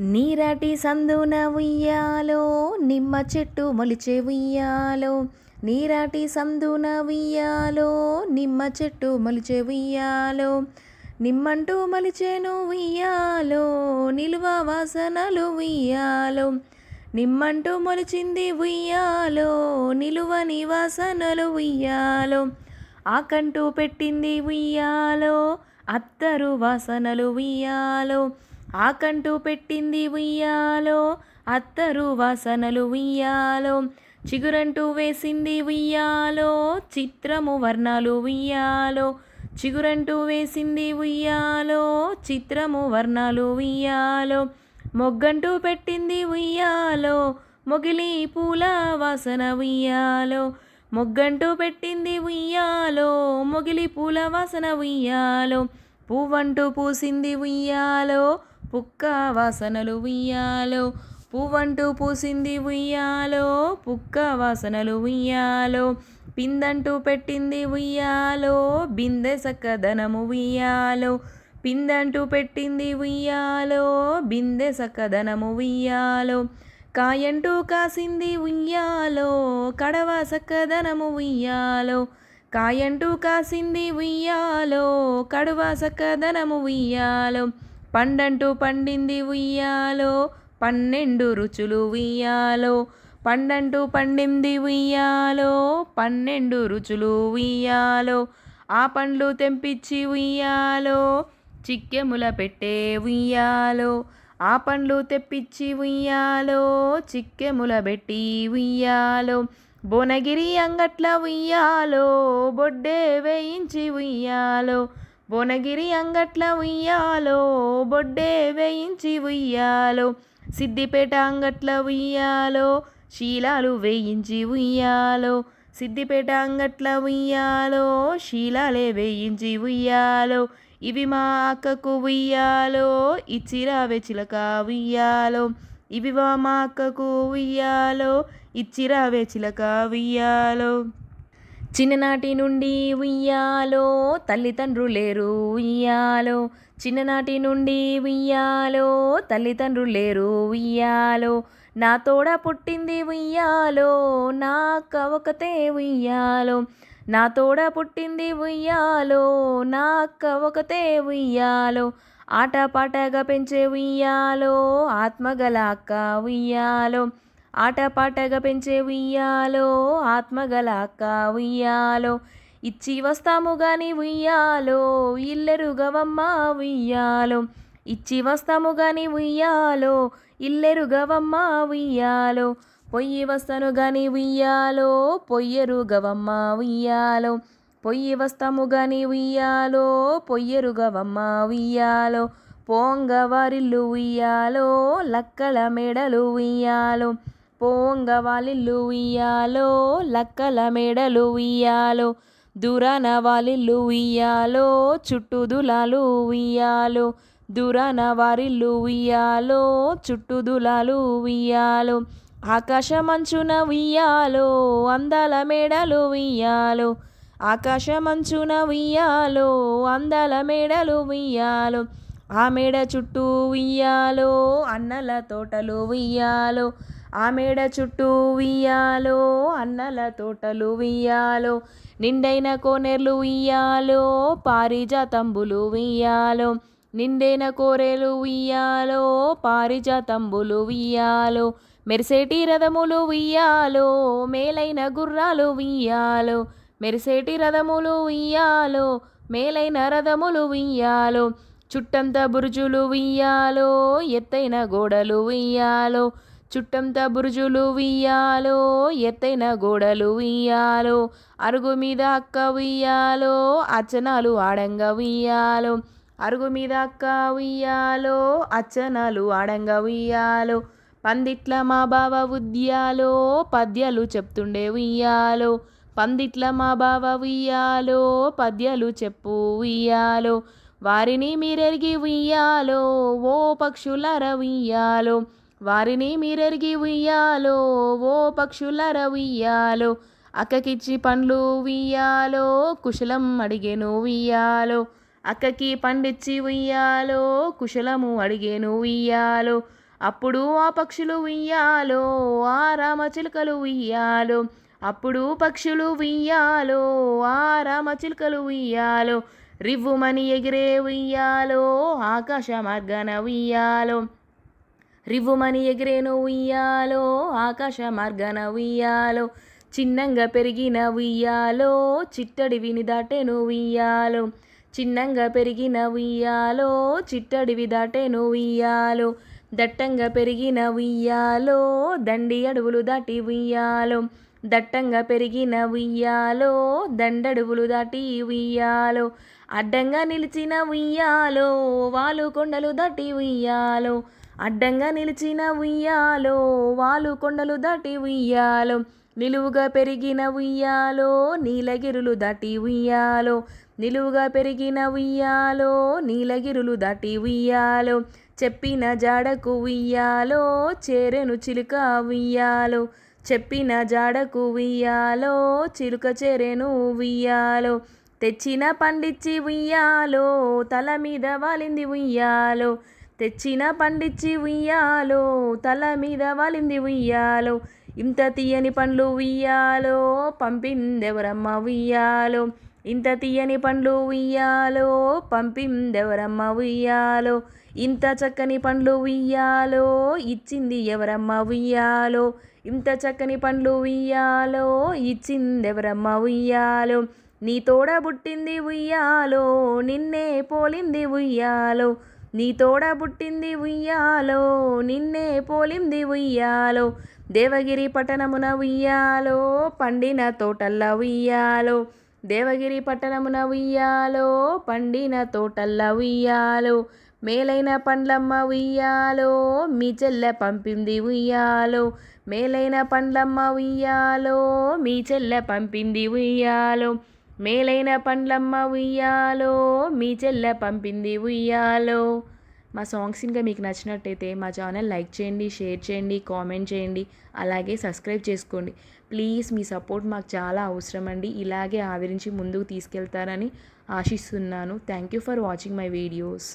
నీరాటి సందున ఉయ్యాలో నిమ్మ చెట్టు మొలిచే ఉయ్యాలో. నీరాటి సందున ఉయ్యాలో నిమ్మ చెట్టు మొలిచే ఉయ్యాలో. నిమ్మంటూ మలిచేను ఉయ్యాలో నిలువ వాసనలు ఉయ్యాలో. నిమ్మంటూ మొలిచింది ఉయ్యాలో నిలువ నివాసనలు ఉయ్యాలో. ఆకంటూ పెట్టింది ఉయ్యాలో అత్తరు వాసనలు ఉయ్యాలో. ఆకంటూ పెట్టింది ఉయ్యాలో అత్తరు వాసనలు ఉయ్యాలో చిగురంటూ వేసింది ఉయ్యాలో చిత్రము వర్ణాలు ఉయ్యాలో చిగురంటూ వేసింది ఉయ్యాలో చిత్రము వర్ణాలు ఉయ్యాలో మొగ్గంటూ పెట్టింది ఉయ్యాలో మొగిలి పూల వాసన ఉయ్యాలో మొగ్గంటూ పెట్టింది ఉయ్యాలో మొగిలి పూల వాసన ఉయ్యాలో పువ్వంటూ పూసింది ఉయ్యాలో పుక్క వాసనలు ఉయ్యాలో పువ్వంటూ పూసింది ఉయ్యాలో పుక్క వాసనలు ఉయ్యాలో పిందంటూ పెట్టింది ఉయ్యాలో బిందె సక్కదనము ఉయ్యాలో పిందంటూ పెట్టింది ఉయ్యాలో బిందె సక్కదనము ఉయ్యాలో కాయంటూ కాసింది ఉయ్యాలో కడవ సక్కదనము ఉయ్యాలో కాయంటూ కాసింది ఉయ్యాలో కడువ సక్కదనము ఉయ్యాలో పండంటూ పండింది ఉయ్యాలో పన్నెండు రుచులు ఉయ్యాలో. పండంటూ పండింది ఉయ్యాలో పన్నెండు రుచులు ఉయ్యాలో. ఆ పండ్లు తెంపిచ్చి ఉయ్యాలో చిక్కెముల పెట్టే ఉయ్యాలో. ఆ పండ్లు తెప్పించి ఉయ్యాలో చిక్కెముల పెట్టి ఉయ్యాలో. భువనగిరి అంగట్ల ఉయ్యాలో బొడ్డే వేయించి ఉయ్యాలో. భువనగిరి అంగట్ల ఉయ్యాలో బొడ్డే వేయించి ఉయ్యాలో సిద్దిపేట అంగట్ల ఉయ్యాలో శీలాలు వేయించి ఉయ్యాలో సిద్దిపేట అంగట్ల ఉయ్యాలో శీలాలే వేయించి ఉయ్యాలో ఇవి మా అక్కకు ఉయ్యాలో ఇచ్చిరావే చిలక ఉయ్యాలో ఇవి మా అక్కకు ఉయ్యాలో ఇచ్చిరావే చిలక ఉయ్యాలో. చిన్ననాటి నుండి ఉయ్యాలో తల్లిదండ్రులేరు ఉయ్యాలో. చిన్ననాటి నుండి ఉయ్యాలో తల్లిదండ్రులేరు ఉయ్యాలో. నా తోడ పుట్టింది ఉయ్యాలో నా అక్క ఒకతే ఉయ్యాలో. నా తోడ పుట్టింది ఉయ్యాలో నా అక్క ఒకతే ఉయ్యాలో. ఆట పాటగా పెంచే ఉయ్యాలో ఆత్మగల అక్క ఉయ్యాలో. ఆటపాటగా పెంచే ఉయ్యాలో ఆత్మగల అక్క ఉయ్యాలో. ఇచ్చి వస్తాము గాని ఉయ్యాలో ఇల్లెరుగవమ్మ ఉయ్యాలో. ఇచ్చి వస్తాము గాని ఉయ్యాలో ఇల్లెరుగవమ్మ ఉయ్యాలో. పొయ్యి వస్తాను గాని ఉయ్యాలో పొయ్యెరుగవమ్మ ఉయ్యాలో. పొయ్యి వస్తాము గాని ఉయ్యాలో పొయ్యెరుగవమ్మ ఉయ్యాలో. పోంగవారిల్లు ఉయ్యాలో లక్కల మెడలు ఉయ్యాలో. పోంగ వాలిల్లు ఉయ్యాలో లక్కల మెడలు ఉయ్యాలో దురాన వాలిల్లు ఉయ్యాలో చుట్టూ దులాలు ఉయ్యాలో దూరాన వారిల్లు ఉయ్యాలో చుట్టూ దులాలు ఉయ్యాలో ఆకాశమంచున ఉయ్యాలో అందాల మెడలు ఉయ్యాలో ఆకాశమంచున ఉయ్యాలో అందాల మెడలు ఉయ్యాలో ఆ మేడ చుట్టూ ఉయ్యాలో అన్నల తోటలు ఉయ్యాలో ఆ మేడ చుట్టూ ఉయ్యాలో అన్నల తోటలు ఉయ్యాలో నిండైన కోనేర్లు ఉయ్యాలో పారిజాతంబులు ఉయ్యాలో నిండైన కోరేలు ఉయ్యాలో పారిజాతంబులు ఉయ్యాలో మెరిసేటి రథములు ఉయ్యాలో మేలైన గుర్రాలు ఉయ్యాలో మెరిసేటి రథములు ఉయ్యాలో మేలైన రథములు ఉయ్యాలో చుట్టంత బురుజులు ఉయ్యాలో ఎత్తైన గోడలు ఉయ్యాలో చుట్టంతా బురుజులు ఉయ్యాలో ఎత్తైన గోడలు ఉయ్యాలో అరుగు మీద అక్క ఉయ్యాలో అచ్చనాలు ఆడంగా ఉయ్యాలో అరుగు మీద అక్క ఉయ్యాలో అచ్చనాలు ఆడంగా ఉయ్యాలో పందిట్ల మా బావ ఉద్యాలో పద్యాలు చెప్తుండే ఉయ్యాలో పందిట్ల మా బావ ఉయ్యాలో పద్యాలు చెప్పు ఉయ్యాలో వారిని మీరెరిగి ఉయ్యాలో ఓ పక్షులర ఉయ్యాలో వారిని మీరెరిగి ఉయ్యాలో ఓ పక్షులర ఉయ్యాలో అక్కకిచ్చి పండ్లు ఉయ్యాలో కుశలం అడిగేను ఉయ్యాలో అక్కకి పండిచ్చి ఉయ్యాలో కుశలము అడిగేను ఉయ్యాలో అప్పుడు ఆ పక్షులు ఉయ్యాలో ఆ రామచిలుకలు ఉయ్యాలో అప్పుడు పక్షులు ఉయ్యాలో ఆ రామచిలుకలు ఉయ్యాలో రివ్వుమని ఎగిరే ఉయ్యాలో ఆకాశ మార్గన ఉయ్యాలో. రివ్వుమని ఎగిరేను ఉయ్యాలో ఆకాశ మార్గన ఉయ్యాలో చిన్నంగా పెరిగిన ఉయ్యాలో చిట్టడివిని దాటేను ఉయ్యాలో చిన్నంగా పెరిగిన ఉయ్యాలో చిట్టడివి దాటేను ఉయ్యాలో దట్టంగా పెరిగిన ఉయ్యాలో దండి అడవులు దాటి ఉయ్యాలో దట్టంగా పెరిగిన ఉయ్యాలో దండడువులు దాటి ఉయ్యాలో అడ్డంగా నిలిచిన ఉయ్యాలో వాలు కొండలు దాటి ఉయ్యాలో అడ్డంగా నిలిచిన ఉయ్యాలో వాలు కొండలు దాటి ఉయ్యాలో నిలువుగా పెరిగిన ఉయ్యాలో నీలగిరులు దాటి ఉయ్యాలో నిలువుగా పెరిగిన ఉయ్యాలో నీలగిరులు దాటి ఉయ్యాలో చెప్పిన జాడకు ఉయ్యాలో చేరెను చిలుక ఉయ్యాలో చెప్పిన జాడకు ఉయ్యాలో చిలుక చేరెను ఉయ్యాలో తెచ్చిన పండిచ్చి ఉయ్యాలో తల మీద వాలింది ఉయ్యాలో తెచ్చిన పండిచ్చి ఉయ్యాలో తల మీద వాలింది ఉయ్యాలో. ఇంత తీయని పండ్లు ఉయ్యాలో పంపిందెవరమ్మ ఉయ్యాలో? ఇంత తీయని పండ్లు ఉయ్యాలో పంపిందెవరమ్మ ఉయ్యాలో? ఇంత చక్కని పండ్లు ఉయ్యాలో ఇచ్చింది ఎవరమ్మ ఉయ్యాలో? ఇంత చక్కని పండ్లు ఉయ్యాలో ఇచ్చిందెవరమ్మ ఉయ్యాలో? నీ తోడ పుట్టింది ఉయ్యాలో నిన్నే పోలింది ఉయ్యాలో. నీ తోడ పుట్టింది ఉయ్యాలో నిన్నే పోలింది ఉయ్యాలో. దేవగిరి పట్టణమున ఉయ్యాలో పండిన తోటల్ల ఉయ్యాలో. దేవగిరి పట్టణమున ఉయ్యాలో పండిన తోటల్ల ఉయ్యాలో. మేలైన పండ్లమ్మ ఉయ్యాలో మీ చెల్లె పంపింది ఉయ్యాలో. మేలైన పండ్లమ్మ ఉయ్యాలో మీ చెల్లె పంపింది ఉయ్యాలో. మేలైన పండ్లమ్మ ఉయ్యాలో మీ చెల్ల పంపింది ఉయ్యాలో. మా సాంగ్స్ ఇంకా మీకు నచ్చినట్టయితే మా ఛానల్ లైక్ చేయండి షేర్ చేయండి కామెంట్ చేయండి అలాగే సబ్స్క్రైబ్ చేసుకోండి. ప్లీజ్ మీ సపోర్ట్ మాకు చాలా అవసరం అండి. ఇలాగే ఆదరించి ముందుకు తీసుకెళ్తారని ఆశిస్తున్నాను. Thank you for watching my videos.